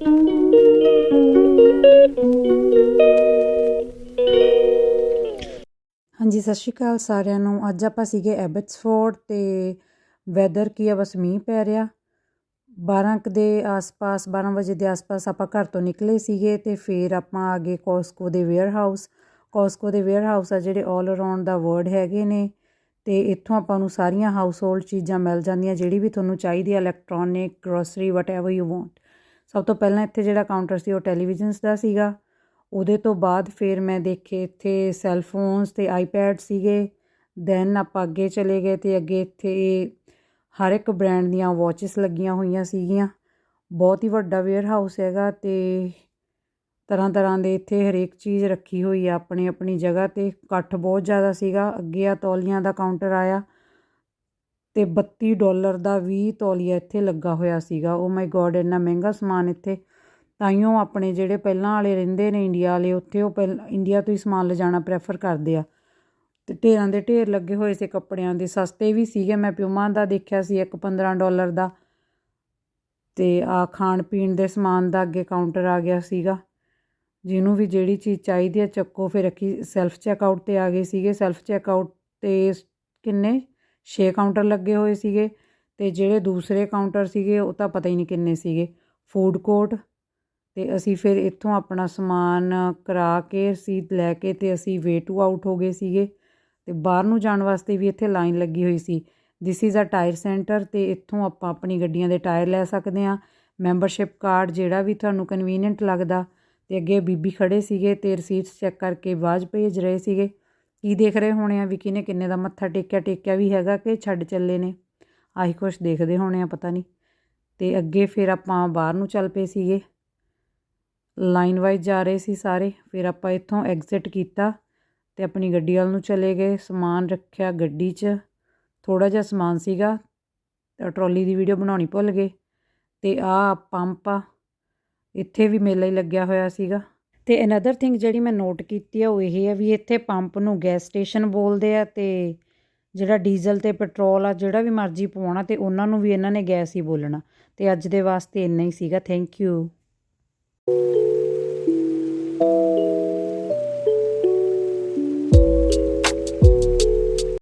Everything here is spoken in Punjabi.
ਹਾਂਜੀ, ਸਤਿ ਸ਼੍ਰੀ ਅਕਾਲ ਸਾਰਿਆਂ ਨੂੰ। ਅੱਜ ਆਪਾਂ ਸੀਗੇ ਐਬਟਸਫੋਰਡ ਤੇ ਵੈਦਰ ਕੀ ਆ? ਬਸ ਮੀਂਹ ਪੈ ਰਿਹਾ। 12 ਕੁ ਦੇ ਆਸ-ਪਾਸ 12 ਵਜੇ ਦੇ ਆਸ-ਪਾਸ ਆਪਾਂ ਘਰ ਤੋਂ ਨਿਕਲੇ ਸੀਗੇ ਤੇ ਫਿਰ ਆਪਾਂ ਆ ਗਏ ਕੋਸਕੋ ਦੇ ਵੇਅਰ ਹਾਊਸ ਕੋਸਕੋ ਦੇ ਵੇਅਰ ਹਾਊਸ ਆ ਜਿਹੜੇ 올 ਅਰਾਊਂਡ ਦਾ ਵਰਲਡ ਹੈਗੇ ਨੇ ਤੇ ਇੱਥੋਂ ਆਪਾਂ ਨੂੰ ਸਾਰੀਆਂ ਹਾਊਸ ਹੋਲਡ ਚੀਜ਼ਾਂ ਮਿਲ ਜਾਂਦੀਆਂ, ਜਿਹੜੀ ਵੀ ਤੁਹਾਨੂੰ ਚਾਹੀਦੀ ਹੈ electronic grocery whatever you want ਸਭ ਤੋਂ ਪਹਿਲਾਂ ਇੱਥੇ ਜਿਹੜਾ ਕਾਊਂਟਰ ਸੀ ਉਹ ਟੈਲੀਵਿਜ਼ਨਸ ਦਾ ਸੀਗਾ। ਉਹਦੇ ਤੋਂ ਬਾਅਦ ਫਿਰ ਮੈਂ ਦੇਖੇ ਇੱਥੇ ਸੈੱਲ ਫੋਨਸ ਤੇ ਆਈਪੈਡ ਸੀਗੇ। ਦੈਨ ਆਪਾਂ ਅੱਗੇ ਚਲੇ ਗਏ ਤੇ ਅੱਗੇ ਇੱਥੇ ਹਰ ਇੱਕ ਬ੍ਰਾਂਡ ਦੀਆਂ ਵਾਚਸ ਲੱਗੀਆਂ ਹੋਈਆਂ ਸੀਗੀਆਂ। ਬਹੁਤ ਹੀ ਵੱਡਾ ਵੇਅਰ ਹਾਊਸ ਹੈਗਾ ਤੇ ਤਰ੍ਹਾਂ ਤਰ੍ਹਾਂ ਦੇ ਇੱਥੇ ਹਰੇਕ ਚੀਜ਼ ਰੱਖੀ ਹੋਈ ਆ ਆਪਣੀ ਆਪਣੀ ਜਗ੍ਹਾ ਤੇ। ਇਕੱਠ ਬਹੁਤ ਜ਼ਿਆਦਾ ਸੀਗਾ। ਅੱਗੇ ਆ ਤੌਲੀਆਂ ਦਾ ਕਾਊਂਟਰ ਆਇਆ। ਅਤੇ ਬੱਤੀ ਡੋਲਰ ਦਾ ਵੀਹ ਤੌਲੀਆ ਇੱਥੇ ਲੱਗਾ ਹੋਇਆ ਸੀਗਾ। ਓ ਮਾਈ ਗੋਡ, ਇੰਨਾ ਮਹਿੰਗਾ ਸਮਾਨ ਇੱਥੇ। ਤਾਈਓ ਆਪਣੇ ਜਿਹੜੇ ਪਹਿਲਾਂ ਵਾਲੇ ਰਹਿੰਦੇ ਨੇ ਇੰਡੀਆ ਵਾਲੇ, ਉੱਥੇ ਉਹ ਪਹਿਲਾਂ, ਇੰਡੀਆ ਤੋਂ ਹੀ ਸਮਾਨ ਲਿਜਾਣਾ ਪ੍ਰੈਫਰ ਕਰਦੇ ਆ। ਅਤੇ ਢੇਰਾਂ ਦੇ ਢੇਰ ਲੱਗੇ ਹੋਏ ਸੀ ਕੱਪੜਿਆਂ ਦੇ, ਸਸਤੇ ਵੀ ਸੀਗੇ। ਮੈਂ ਪਿਊਮਾ ਦਾ ਦੇਖਿਆ ਸੀ ਇੱਕ 15 ਡਾਲਰ ਦਾ। ਅਤੇ ਆ ਖਾਣ ਪੀਣ ਦੇ ਸਮਾਨ ਦਾ ਅੱਗੇ ਕਾਊਂਟਰ ਆ ਗਿਆ ਸੀਗਾ। ਜਿਹਨੂੰ ਵੀ ਜਿਹੜੀ ਚੀਜ਼ ਚਾਹੀਦੀ ਹੈ ਚੱਕੋ, ਫਿਰ ਅੱਖੀ ਸੈਲਫ ਚੈੱਕਆਊਟ ਤੇ ਆ ਗਏ ਸੀਗੇ। ਸੈਲਫ ਚੈੱਕਆਊਟ ਤੇ ਕਿੰਨੇ? 6 ਕਾਊਂਟਰ ਲੱਗੇ ਹੋਏ ਸੀਗੇ ਤੇ ਜਿਹੜੇ ਦੂਸਰੇ ਕਾਊਂਟਰ ਸੀਗੇ ਉਹ ਤਾਂ ਪਤਾ ਹੀ ਨਹੀਂ ਕਿੰਨੇ ਸੀਗੇ। ਫੂਡ ਕੋਰਟ ਤੇ ਅਸੀਂ ਫਿਰ ਇੱਥੋਂ ਆਪਣਾ ਸਮਾਨ ਕਰਾ ਕੇ ਰਸੀਦ ਲੈ ਕੇ ਤੇ ਅਸੀਂ ਵੇ ਟੂ ਆਊਟ ਹੋ ਗਏ ਸੀਗੇ। ਤੇ ਬਾਹਰ ਨੂੰ ਜਾਣ ਵਾਸਤੇ ਵੀ ਇੱਥੇ ਲਾਈਨ ਲੱਗੀ ਹੋਈ ਸੀ। This is a tyre centre ਤੇ ਇੱਥੋਂ ਆਪਾਂ ਆਪਣੀ ਗੱਡੀਆਂ ਦੇ ਟਾਇਰ ਲੈ ਸਕਦੇ ਆ ਮੈਂਬਰਸ਼ਿਪ ਕਾਰਡ ਜਿਹੜਾ ਵੀ ਤੁਹਾਨੂੰ ਕਨਵੀਨੀਅੰਟ ਲੱਗਦਾ ਤੇ ਅੱਗੇ ਬੀਬੀ ਖੜੇ ਸੀਗੇ ਤੇ ਰਸੀਟਸ ਚੈੱਕ ਕਰਕੇ ਬਾਅਦ ਭੇਜ ਰਹੇ ਸੀਗੇ। ਕੀ ਦੇਖ ਰਹੇ ਹੋਣੇ ਆ? ਵੀ ਕਿਨੇ ਕਿੰਨੇ ਦਾ ਮੱਥਾ ਟੇਕਿਆ? ਟੇਕਿਆ ਵੀ ਹੈਗਾ ਕਿ ਛੱਡ ਚੱਲੇ ਨੇ? ਆਹੀ ਕੁਛ ਦੇਖਦੇ ਹੋਣੇ ਆ, ਪਤਾ ਨਹੀਂ। ਤੇ ਅੱਗੇ ਫਿਰ ਆਪਾਂ ਬਾਹਰ ਨੂੰ ਚੱਲ ਪਏ ਸੀਗੇ। ਲਾਈਨ ਵਾਈਜ਼ ਜਾ ਰਹੇ ਸੀ ਸਾਰੇ। ਫਿਰ ਆਪਾਂ ਇੱਥੋਂ ਐਗਜ਼ਿਟ ਕੀਤਾ ਤੇ ਆਪਣੀ ਗੱਡੀ ਵਾਲ ਨੂੰ ਚਲੇ ਗਏ। ਸਮਾਨ ਰੱਖਿਆ ਗੱਡੀ 'ਚ। ਥੋੜਾ ਜਿਹਾ ਸਮਾਨ ਸੀਗਾ। ਟਰਾਲੀ ਦੀ ਵੀਡੀਓ ਬਣਾਉਣੀ ਭੁੱਲ ਗਏ। ਤੇ ਆ ਪੰਪ ਆ। ਇੱਥੇ ਵੀ ਮੇਲਾ ਹੀ ਲੱਗਿਆ ਹੋਇਆ ਸੀਗਾ। ਤੇ ਅਨਦਰ ਥਿੰਗ ਜਿਹੜੀ ਮੈਂ ਨੋਟ ਕੀਤੀ ਆ, ਉਹ ਇਹ ਹੈ ਵੀ ਇੱਥੇ ਪੰਪ ਨੂੰ ਗੈਸ ਸਟੇਸ਼ਨ ਬੋਲਦੇ ਆ ਤੇ ਜਿਹੜਾ ਡੀਜ਼ਲ ਤੇ ਪੈਟਰੋਲ ਆ, ਜਿਹੜਾ ਵੀ ਮਰਜ਼ੀ ਪਵਾਉਣਾ ਤੇ ਉਹਨਾਂ ਨੂੰ ਵੀ ਇਹਨਾਂ ਨੇ ਗੈਸ ਹੀ ਬੋਲਣਾ। ਤੇ ਅੱਜ ਦੇ ਵਾਸਤੇ ਇੰਨਾ ਹੀ ਸੀਗਾ। Thank you